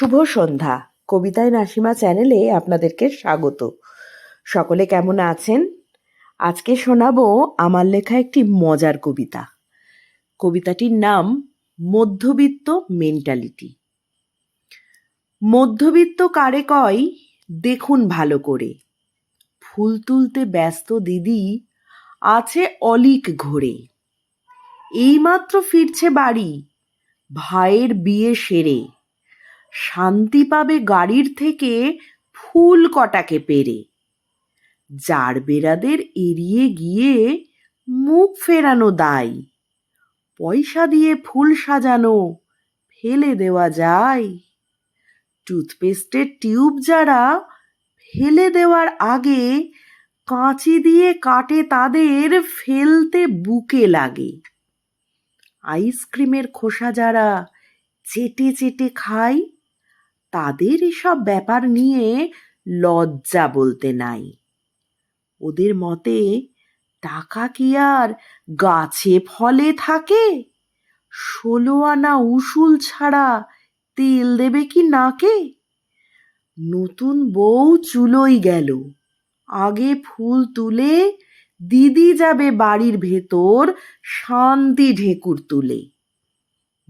শুভ সন্ধ্যা। কবিতায় নাসিমা চ্যানেলে আপনাদেরকে স্বাগত। সকলে কেমন আছেন? আজকে শোনাবো আমার লেখা একটি মজার কবিতা। কবিতাটির নাম মধ্যবিত্ত মেন্টালিটি। মধ্যবিত্ত কারে কয়, দেখুন ভালো করে। ফুল তুলতে ব্যস্ত দিদি, আছে অলিক ঘোরে। এইমাত্র ফিরছে বাড়ি, ভাইয়ের বিয়ে সেরে। শান্তি পাবে গাড়ির থেকে ফুল কটাকে পেরে। যার বেড়াদের এড়িয়ে গিয়ে মুখ ফেরানো দায়। পয়সা দিয়ে ফুল সাজানো ফেলে দেওয়া যায়। টুথপেস্টের টিউব যারা ফেলে দেওয়ার আগে কাঁচি দিয়ে কাটে তাদের ফেলতে বুকে লাগে। আইসক্রিমের খোসা যারা চেটে চেটে খায় তাদের এসব ব্যাপার নিয়ে লজ্জা বলতে নাই। ওদের মতে টাকা কি আর গাছে ফলে থাকে? ষোলো আনা উসুল ছাড়া তেল দেবে কি নাকে? নতুন বউ চুলোই গেল। আগে ফুল তুলে দিদি যাবে বাড়ির ভেতর শান্তি ঢেকুর তুলে।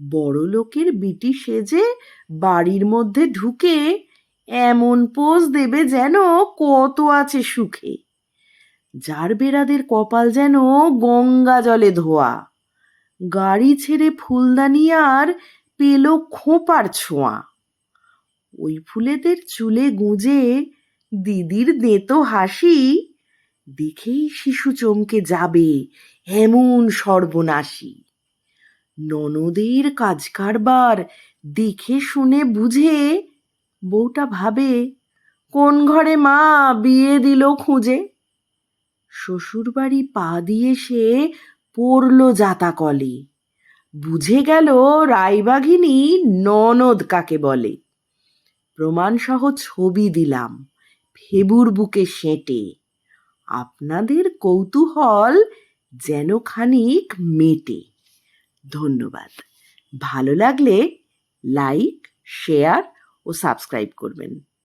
বড় লোকের বিটি সেজে বাড়ির মধ্যে ঢুকে এমন পোজ দেবে যেন কত আছে সুখে। যার বেড়াদের কপাল যেন গঙ্গা জলে ধোয়া। গাড়ি ছেড়ে ফুলদানি আর পেল খোঁপার ছোঁয়া। ওই ফুলেদের চুলে গুঁজে দিদির দেতো হাসি, দেখেই শিশু চমকে যাবে এমন সর্বনাশী। ননদের কাজ কারবার, দেখে শুনে বুঝে বউটা ভাবে, কোন ঘরে মা বিয়ে দিল খুঁজে? শ্বশুরবাড়ি পা দিয়ে সে পড়ল জাতা কলে বুঝে গেল রায়বাঘিনী ননদ কাকে বলে। প্রমাণসহ ছবি দিলাম ফেবুর বুকে সেঁটে। আপনাদের কৌতূহল যেন খানিক মেটে। ধন্যবাদ। ভালো লাগলে লাইক শেয়ার ও সাবস্ক্রাইব করবেন।